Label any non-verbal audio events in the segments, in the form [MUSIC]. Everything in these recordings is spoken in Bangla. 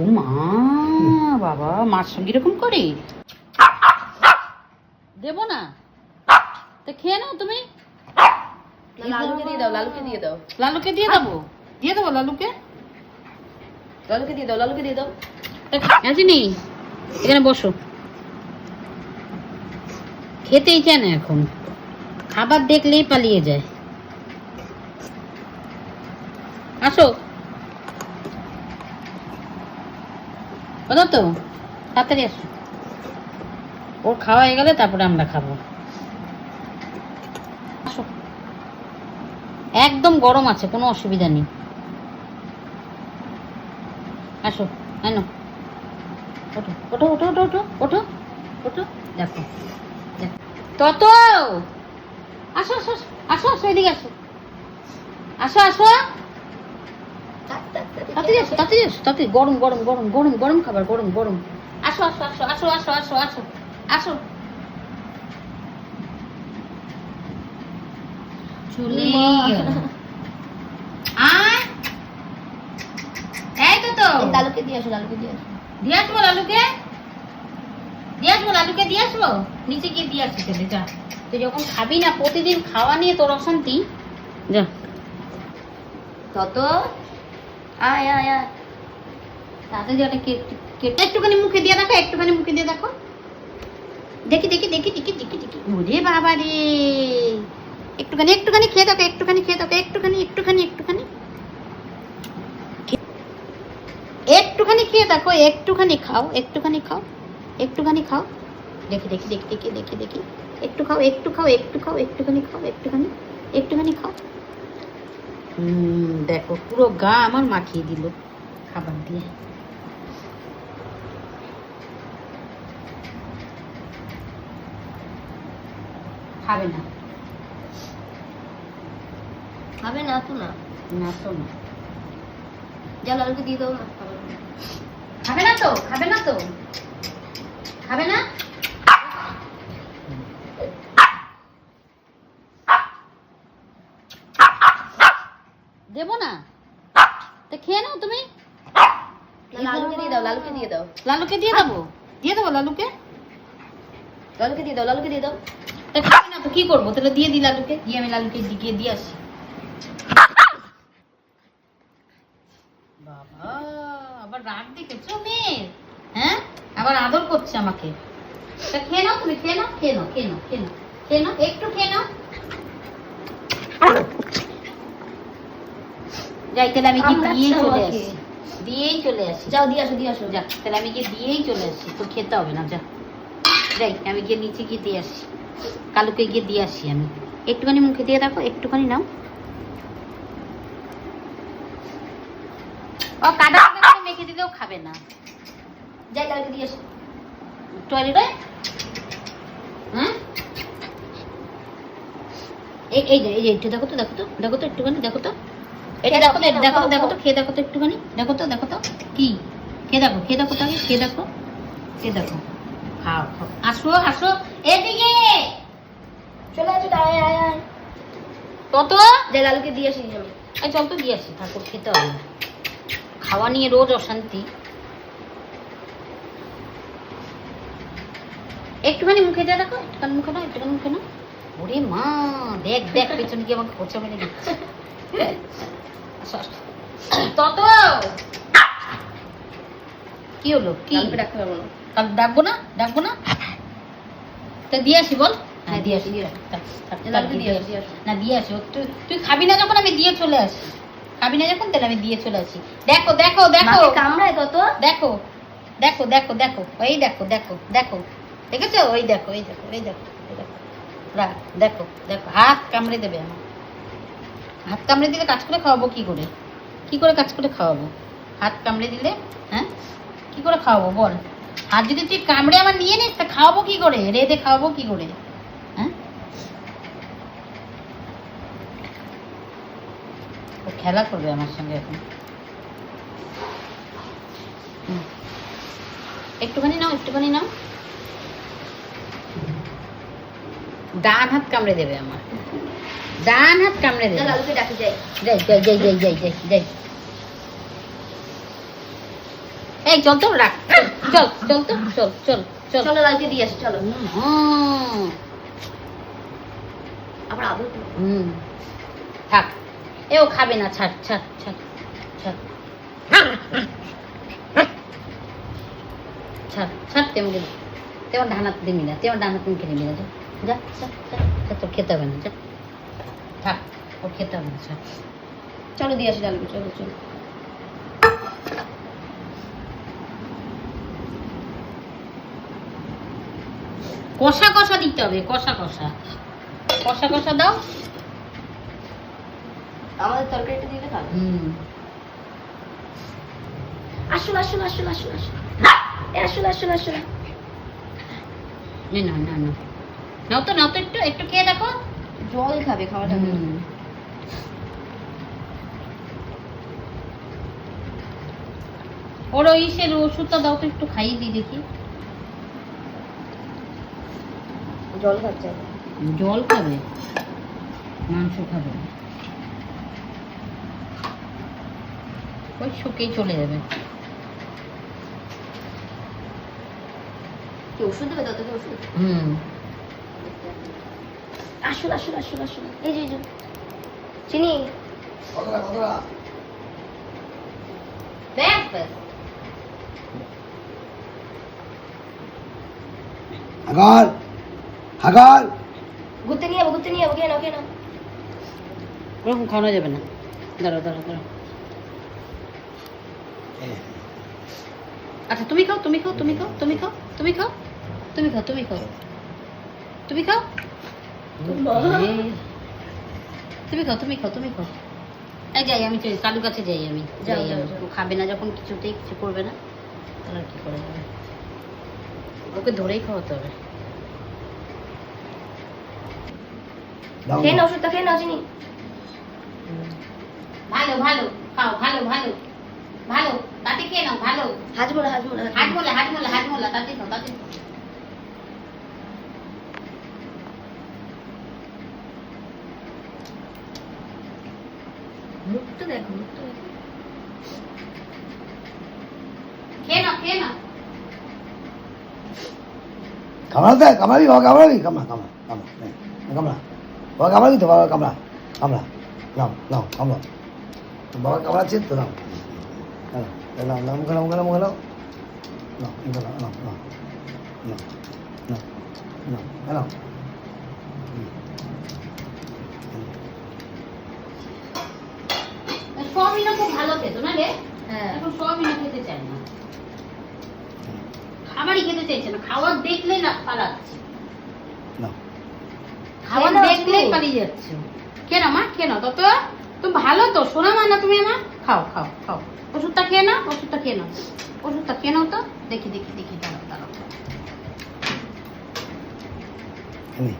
ও মা বাবা মার সঙ্গে এরকম করে? দেবো না? তা খেয়ে নাও তুমি। লালুকে দিয়ে দাও লালুকে দিয়ে দাও। লালুকে দিয়ে দেবো? দিয়ে দেবো লালুকে? লালুকে দিয়ে দাও লালুকে দিয়ে দাও। আসিনি এখানে বসো। খেতেই চায় না এখন। খাবার দেখলেই পালিয়ে যায়। আসো। কথা তো তাড়াতাড়ি আসো। ওর খাওয়া হয়ে গেলে তারপরে আমরা খাব। একদম গরম আছে কোনো অসুবিধা নেই। আসো এনো ওঠো ওঠো ওঠো ওঠো ওঠো ওঠো ওঠো। দেখো। তত! আসো আসো, আসো আসো এদিকে আসো। আসো আসো। তাড়াতাড়ি আসো তাড়াতাড়ি আসো তাড়াতাড়ি। গরম গরম গরম গরম গরম খাবার গরম গরম। আসো আসো আসো আসো আসো আসো আসো আসো। চলে এই তো তো। লালুকে দিয়ে আসো লালুকে দিয়ে আসো। দিয়ে আসব লালুকে? দিয়ে আসব লালুকে দিয়ে আসব? নিচে গিয়ে দিয়ে আসবি যা তুই যখন খাবি না প্রতিদিন খাওয়া নিয়ে তোর অশান্তি। যা। তত আয় আয় আয়। তাড়াতাড়ি কেক কেকটা একটুখানি মুখে দিয়ে দেখো, একটুখানি মুখে দিয়ে দেখো। দেখি দেখি দেখি দেখি দেখি দেখি। ওরে বাবা রে। একটুখানি একটুখানি খেয়ে দেখো, একটুখানি খেয়ে দেখো, একটুখানি একটুখানি একটুখানি। একটুখানি খেয়ে দেখো, একটুখানি খাও একটুখানি খাও একটুখানি খাও। দেখি দেখি দেখি দেখি দেখি দেখি। একটু খাও একটু খাও একটু খাও, একটুখানি খাও, একটুখানি একটুখানি খাও। দেখো পুরো গা আমার মাখিয়ে দিল খাবার দিয়ে। খাবে না। খাবে না তো না। না তো না। যা লালুকে দিয়ে দাও না। খাবে না তো খাবে না তো। খাবে না? দেবো না? তা খেয়ে নাও তুমি। লালুকে দিয়ে দাও লালুকে দিয়ে দাও। লালুকে দিয়ে দেবো? দিয়ে দেবো লালুকে? লালুকে দিয়ে দাও লালুকে দিয়ে দাও। তা খাবে না তো কি করব? তাহলে দিয়ে দিই লালুকে। দিয়ে আমি লালুকে দিকে দিয়ে আসি। বাবা আবার রাগ দেখেছ মেয়ে? হ্যাঁ? আবার আদর করছে আমাকে। তা খেয়ে নাও তুমি খেয়ে নাও খেয়ে নাও খেয়ে নাও খেয়ে নাও খেয়ে নাও। একটু খেয়ে নাও। যাই তাহলে আমি কি দিয়েই চলে আসি। দিয়েই চলে আসি। যাও দিয়ে আসো দিয়ে আসো। যা তাহলে আমি গিয়ে দিয়েই চলে আসি। তো খেতে হবে না যা। যাই আমি গিয়ে নিচে গিয়ে দিয়ে আসি। কালুকে গিয়ে দিয়ে আসি আমি। একটুখানি মুখে দিয়ে দেখো একটুখানি নাও। ও কাদা মেখে দিলেও খাবে না। যাই লালুকে দিয়ে আসো। টয়লেটে? হ্যাঁ এই এই যে এই যে একটু দেখো তো দেখো তো দেখো তো একটুখানি দেখো তো। এটা দেখো তো দেখো তো দেখো। তো খেয়ে দেখো তো একটুখানি। দেখো তো দেখো তো কি? খেয়ে দেখো খেয়ে দেখো খেয়ে দেখো খেয়ে দেখো। খাও খাও। আসো আসো এদিকে! চলে আসো আয় আয় আয়। তত যাই লালুকে দিয়ে আসি এই চল তো দিয়ে আসি। ঠাকুর খেতে হবে না। খাওয়া নিয়ে রোজ অশান্তি। একটুখানি মুখে যা দেখো একটুখানি মুখে না একটুখানি মুখে না ওরে মা দেখ দেখ পেছন গিয়ে আমাকে খোঁচা মেরে দিচ্ছে। তত! কি হলো? কি? ডাকতে পারব না। কাল ডাকবো না? ডাকবো না? তা দিয়ে আসি বল। হ্যাঁ দিয়ে আসি। দিয়ে আসি। থাক, থাক, থাক, লালুকে দিয়ে দিয়ে আসি। আসো দিয়ে আসো। না দিয়ে আসি। ও তুই তুই খাবি না যখন আমি দিয়ে চলে আসি। খাবি না যখন তাহলে আমি দিয়ে চলে আসি। দেখো দেখো দেখো। কামড়ায় তত দেখো দেখো দেখো দেখো। ওই দেখো দেখো দেখো। দেখেছ? ওই দেখো ওই দেখো ওই দেখো ওই দেখো। দেখো দেখো। হাত কামড়ে দেবে আমার। হাত কামড়ে দিলে কাজ করে খাওয়াবো কি করে? কি করে কাজ করে খাওয়াবো? হাত কামড়ে দিলে হ্যাঁ? কি করে খাওয়াবো বল? হাত যদি তুই কামড়ে আমার নিয়ে নিস, তা খাওয়াবো কি করে? রেঁধে খাওয়াবো কি করে? হ্যাঁ? খেলা করবে আমার সঙ্গে এখন। একটুখানি নাও একটুখানি নাও। ডান হাত কামড়ে দেবে আমার। ডান হাত কামড়ে লালুকে ডাকি যাই। যাই যাই যাই যাই যাই যাই যাই এই চল তো রাখ। চল চল তো চল চল চল। চলো লালকে দিয়ে আসি চলো। আবার আদর হুম। থাক। এ ও খাবে না ছাড় ছাড় ছাড় ছাড়। ছাড় ছাড় তেমন তেমন ডানাত দিবি না তেমন ডানাত মুখে নিবি না যা। যা যা যা, যা তোর খেতে হবে না যা। থাক ওর খেতে হবে ছাড় চলো। দিয়ে আসি লালকে চলো চলো। কষা কষা দিতে হবে কষা কষা। কষা কষা দাও। আমাদের তরকারিটা দিলে ভালো হুম। আসুন আসুন আসুন আসুন আসুন। আসুন আসুন আসুন। না না না। নাও তো নাও তো একটু একটু খেয়ে দেখো। জল খাবে খাওয়াটা হুম। ওর ওই সে ওষুধটা দাও তো একটু খাইয়ে দিই দেখি। জল খাচ্ছে জল খাবে? মাংস খাবে? ওই শুকিয়ে চলে যাবে। ওষুধ দেবে তোকে ওষুধ? হুম। আসুন আসুন আসুন আসুন। এই যে চিনি? হাগার হাগার ঘুরতে নিয়ে যাব ঘুরতে নিয়ে যাব নাও খেয়ে ওরকম খাওয়ানো যাবে না। দাঁড়াও দাঁড়াও দাঁড়াও। আচ্ছা তুমি খাও তুমি খাও তুমি খাও তুমি খাও তুমি খাও তুমি খাও তুমি খাও। তুমি খাও? [LAUGHS] তুমি খাও তুমি খাও তুমি খাও। যাই আমি কালুর কাছে যাই আমি। যাই। ও খাবে না যখন কিছুতেই কিছু করবে না। তাহলে কি করে যাবে? ওকে ধরেই খাওয়াতে হবে। খেয়ে নাও ওষুধটা খেয়ে নাও চিনি ভালো ভালো খাও ভালো ভালো। ভালো তাতে খেয়ে নাও ভালো। হাজমোলা হাজমোলা হাজমোলা। হাজমোলা হাজমোলা তাতে খাও তাতে খাও। মুখটা দেখো মুখটা দেখো খেয়ে নাও খেয়ে নাও কামড়াতে কামড়াবি বাবা কামড়াবি কামড়া কামড়া কামড়া নে, নে, কামড়া বাবা কামড়াবি তো বাবা কামড়া কামড়া নাও নাও কামড়া তো বাবা কামড়াচ্ছে তো নাও নাও, নাও নাও মুখে নাও মুখে নাও মুখে নাও নাও মুখে নাও নাও নাও নাও নাও নাও নাও হুম। সোয়াবিনও খুব ভালো খেতো না রে? হ্যাঁ। এখন সোয়াবিনও খেতে চায় না। খাবারই খেতে চাইছে না খাবার দেখলেই না পালাচ্ছে। খাবার দেখলেই। পালিয়ে যাচ্ছে। কেন মা? কেন? তত তুমি ভালো তো শোনা মা না তুমি আমার? খাও খাও খাও। ওষুধটা খেয়ে নাও ওষুধটা খেয়ে নাও। ওষুধটা খেয়ে নাও তো। দেখি দেখি দেখি দাঁড়াও দাঁড়াও। এনে।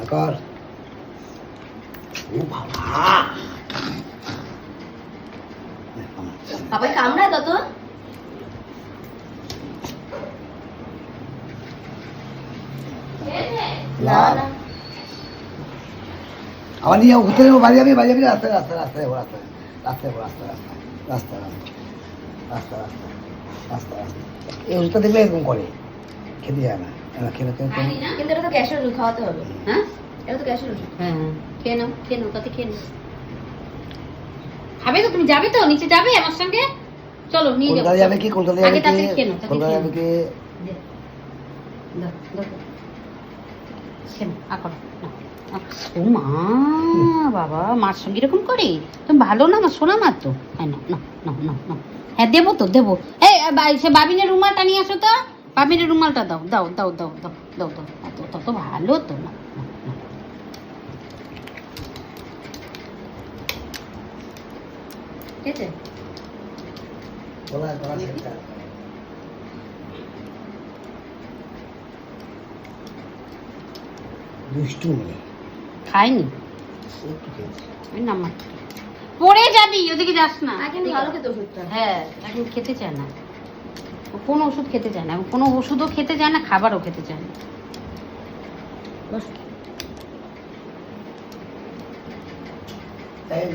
আকার ও বাবা। বাবাই কামড়ায় তত নিয়ে ঘুরতে যাব বাড়ি যাবি বাড়ি যাবি রাস্তায় রাস্তায় রাস্তায় যাব রাস্তায় রাস্তায় রাস্তায় রাস্তায় রাস্তায় রাস্তা রাস্তা রাস্তা রাস্তা এই ওষুধটা দেখলে এরকম করে খেতে যায় না। খেলে? কিন্তু এটা তো গ্যাসের ওষুধ খাওয়াতে হবে। হ্যাঁ? এটা তো গ্যাসের ওষুধ হ্যাঁ। খেয়ে নাও খেয়ে নাও তাতে খেয়ে নাও। খাবে তো তুমি যাবে তো নিচে যাবে আমার সঙ্গে। চলো নিয়ে যাব কলকাতা যাবে কি? কলকাতা যাবে কি? কলকাতা যাবে কি? মা বাবা মার সঙ্গে এরকম করে? তুমি ভালো না আমার শোনা মার তো। হ্যাঁ না না না না না হ্যাঁ দেবো তো দেবো। এই সে বাবিনের রুমালটা নিয়ে আসো তো। বাবিনের রুমালটা দাও দাও দাও দাও দাও দাও দাও এত তত ভালো তো না। ঠিক আছে দুষ্টু মেয়ে খাইনি। পড়ে যাবি ওদিকে যাস না। ভালো খেতে হ্যাঁ এখন খেতে চায় না। কোনো ওষুধ খেতে চায় না এবং কোনো ওষুধও খেতে চায় না খাবারও খেতে চায় না। এই,